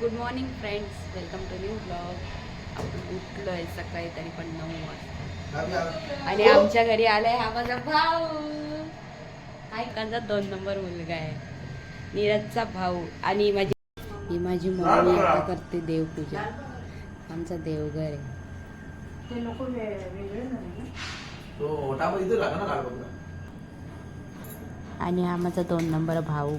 Good morning friends welcome to new blog आपण उठलो आहे सकाळी तरी पण नऊ वाजता. आणि आमच्या घरी आलाय हा माझा भाऊ. हा एकांचा दोन नंबर मुलगा आहे. नीरजचा भाऊ आणि माझी ही माझी मम्मी आता करते देवपूजा. आमचा देवघर आहे. तो आणि हा माझा दोन नंबर भाऊ.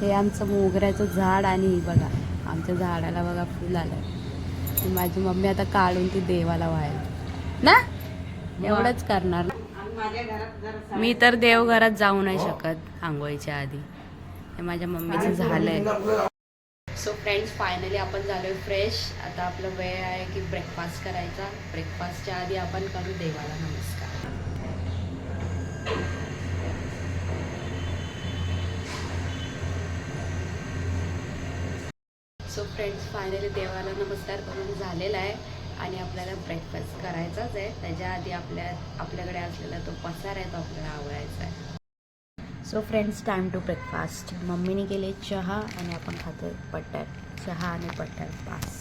हे आमचं मोगऱ्याचं झाड आणि बघा आमच्या झाडाला बघा फुल आलं माझी मम्मी आता काढून ती देवाला व्हायला ना? एवढंच करणार मी तर देवघरात जाऊ नाही शकत आंघोळीच्या आधी. हे माझ्या मम्मीचं झालंय. सो फ्रेंड्स फायनली आपण झालोय फ्रेश आता आपलं वेळ आहे की ब्रेकफास्ट करायचा. ब्रेकफास्टच्या आधी आपण करू देवाला नमस्कार सो फ्रेंड्स फायनली देवाला नमस्कार करून झालेला आहे आणि आपल्याला ब्रेकफास्ट करायचाच आहे. त्याच्या आधी आपल्या आपल्याकडे असलेला तो पसार आहे तो आपल्याला आवडायचा आहे. So friends time to breakfast मम्मीने केले चहा आणि आपण खातो बटर चहा आणि butter pass.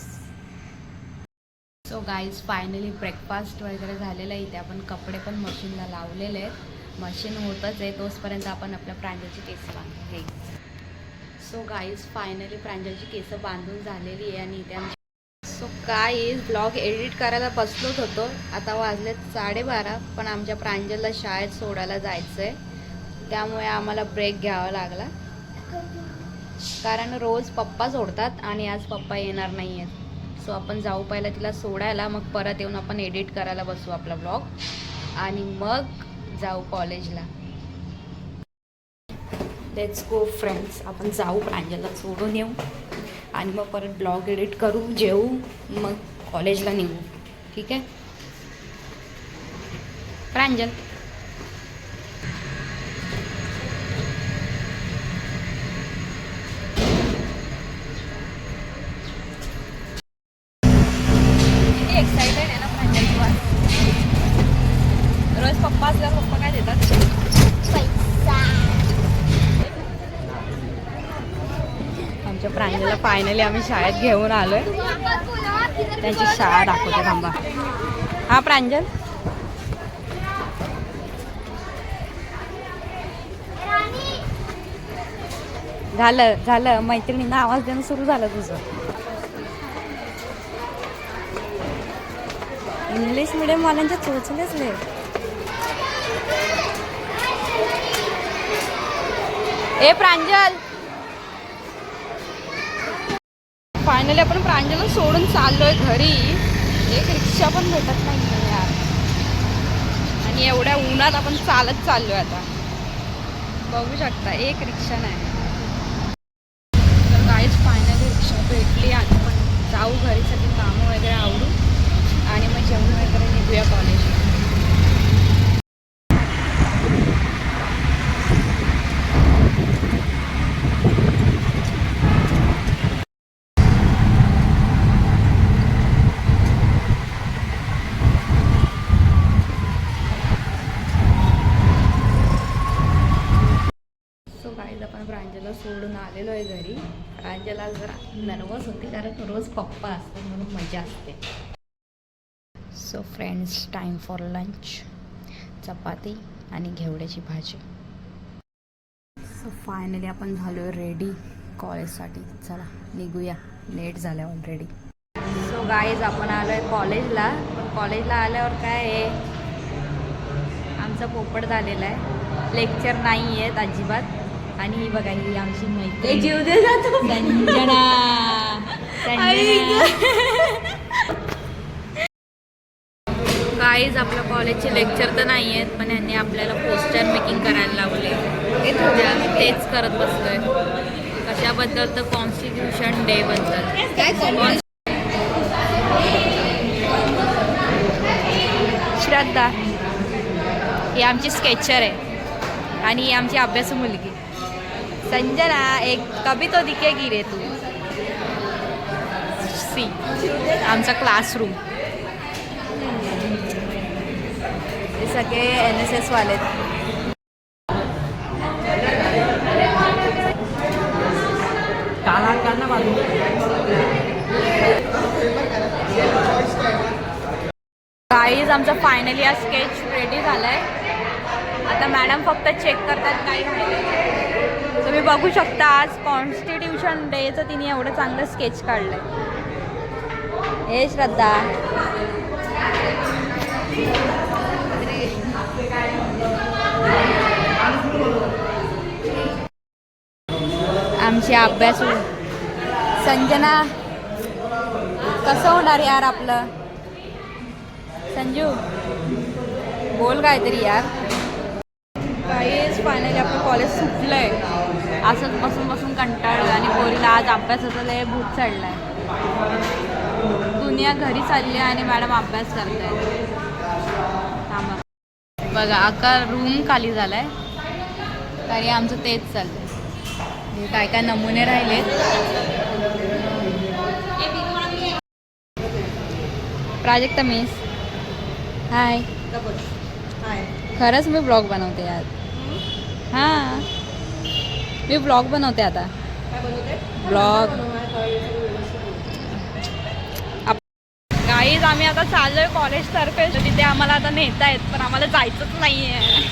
So guys finally breakfast वगैरे झालेलं आहे. इथे आपण कपडे पण मशीनला लावलेले आहेत. मशीन होतच आहे. तोचपर्यंत आपण आपल्या प्रांजलची केस बांधून घ्यायची. सो गाईज फायनली प्रांजलची केसं बांधून झालेली आहे आणि त्यांची सो काय ब्लॉग एडिट करायला बसलोच होतो. आता वाजले साडेबारा पण आमच्या प्रांजलला शाळेत सोडायला जायचं आहे त्यामुळे आम्हाला ब्रेक घ्यावा लागला. कारण रोज पप्पा सोडतात आणि आज पप्पा येणार नाही आहेत सो आपण जाऊ पहिला तिला सोडायला मग परत येऊन आपण एडिट करायला बसू आपला ब्लॉग आणि मग जाऊ कॉलेजला लेट्स गो फ्रेंड्स आपण जाऊ प्रांजलला सोडून येऊ. आणि मग परत ब्लॉग एडिट करू जेऊ. मग कॉलेजला निघू ठीक आहे? प्रांजल. फायनली आम्ही शाळेत घेऊन आलोय. त्यांची शाळा दाखवते थांबा. हा प्रांजल. झालं झालं. मैत्रिणींना आवाज देणं सुरू झालं तुझं. इंग्लिश मिडियम वाल्यांच्या चोचलेच लय ए प्रांजल. फायनली आपण प्रांजलला सोडून चाललोय घरी. एक रिक्षा पण भेटत नाही यार. आणि एवढ्या उन्हात आपण चालत चाललोय आता. बघू शकता एक रिक्षा नाही. तर काहीच फायनली रिक्षा भेटली आणि आपण जाऊ घरी सगळी कामं वगैरे आवडू आणि मग जेवण वगैरे निघूया कॉलेजला प्रांजला सोडून आलेलो आहे घरी. प्रांजला जरा नर्वस होती कारण रोज पप्पा असतो म्हणून मजा असते. So friends time for lunch चपाती आणि घेवड्याची भाजी. सो फायनली आपण झालो आहे रेडी कॉलेजसाठी चला निघूया. लेट झालं ऑलरेडी सो गाईज आपण आलो आहे कॉलेजला पण कॉलेजला आल्यावर काय आहे? आमचा पोपट झालेला आहे. लेक्चर नाही आहेत अजिबात. आणि ही बघा ही आमची मैत्री जीव दे संजना काहीच आपल्या कॉलेजचे लेक्चर तर नाही आहेत पण यांनी आपल्याला पोस्टर मेकिंग करायला लावले. तेच करत बसलोय. कशाबद्दल तर कॉन्स्टिट्यूशन डे बद्दल. श्रद्धा. ही आमची स्केचर आहे. आणि ही आमची अभ्यासू मुलगी. संजना एक कभी तो दिखेगी रे तू। सी आमचा क्लासरूम हे सगळे एन एस एस वाले. काला काला ना बाजू काहीच आमचं फायनली हा स्केच रेडी झालाय. आता मॅडम फक्त चेक करतात काही तुम्ही बघू शकता आज कॉन्स्टिट्यूशन डेचं तिने एवढं चांगलं स्केच काढलंय. हे श्रद्धा. आमची अभ्यासू. संजना कसं होणार यार आपलं? संजू बोल काहीतरी यार. काहीच फायनली आपलं कॉलेज सुटलं आहे असंच बसून बसून कंटाळलं आणि पोरीला आज अभ्यासाचा लय भूत चढलाय. दुनिया घरी चालली आहे आणि मॅडम अभ्यास करतायत. थांबा. बघा अका रूम खाली झाला आहे तरी आमचं तेच चाललं आहे काय काय नमुने राहिलेत. प्राजक्ता मिस. हाय हाय खरंच मी ब्लॉग बनवते आज हां. मी ब्लॉग बनवते आता. ब्लॉग. गाईज आम्ही आता चाललोय कॉलेज तर्फे. तिथे आम्हाला आता नेता आहेत पण आम्हाला जायचंच नाही आहे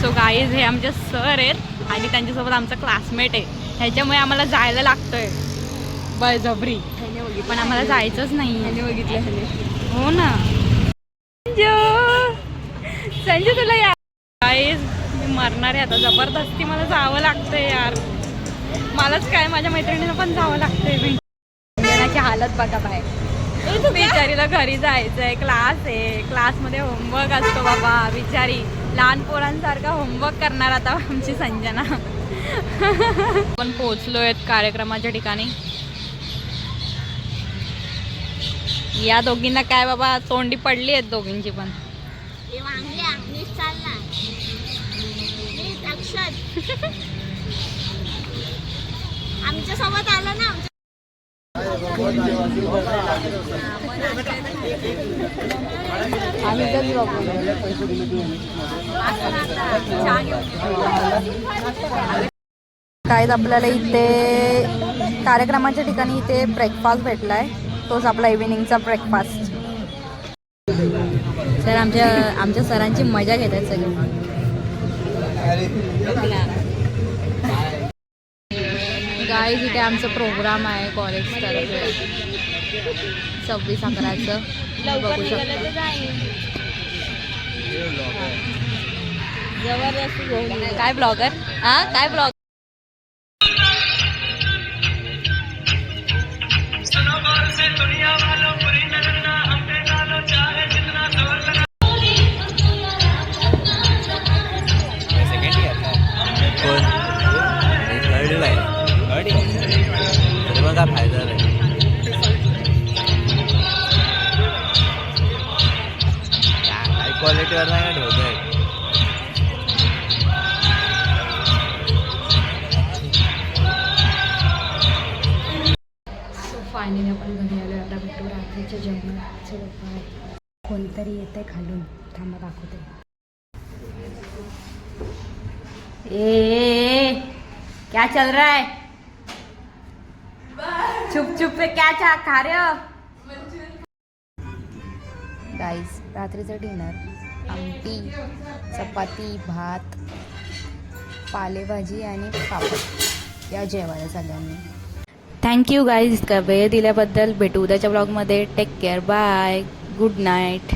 सो गाईज हे आमचे सर आहेत आणि त्यांच्यासोबत आमचा क्लासमेट आहे. ह्याच्यामुळे आम्हाला जायला लागतंय. बळजबरी. पण आम्हाला जायचंच नाही बघितलं हो ना. संजू संजू तुला या मी मरणार आहे आता. जबरदस्ती मला जावं लागतंय यार. मलाच काय माझ्या मैत्रिणीला पण जावं लागतंय. मी हालत बघत आहे बिचारीला घरी जायचंय. क्लास आहे. क्लासमध्ये होमवर्क असतो बाबा. बिचारी लहान पोरांसारखा होमवर्क करणार आता आमची संजना. आपण पोचलोय कार्यक्रमाच्या ठिकाणी. या दोघींना काय बाबा तोंडी पडली आहेत दोघींची पण. आमच्यासोबत आलं ना आम्ही तर काय आपल्याला इथे कार्यक्रमाच्या ठिकाणी इथे ब्रेकफास्ट भेटलाय. तोच आपला इव्हिनिंगचा ब्रेकफास्ट सर आमच्या आमच्या सरांची मजा घेत आहेत सगळे. गाईज इथे आमचं प्रोग्राम आहे कॉलेज तर्फे. सव्वीस अकराचं. बघू शकता. काय ब्लॉगर हा? काय ब्लॉग क्वालिटीवर नाही का ठेवतोय फायनली आपण घरी आलो आता भेटू रात्रीच्या जेवणाचे बाय कोणतरी येत आहे खालून. थांबा दाखवते. ए, क्या चल रहा है? चुप चुप पे क्या चा खा रहे हो? गाईज रात्रीचं डिनर आमटी चपाती भात पालेभाजी आणि पापड. या जेवायला सगळ्यांनी थँक्यू गाईज वेळ दिल्याबद्दल भेटू उद्याच्या ब्लॉगमध्ये take care bye good night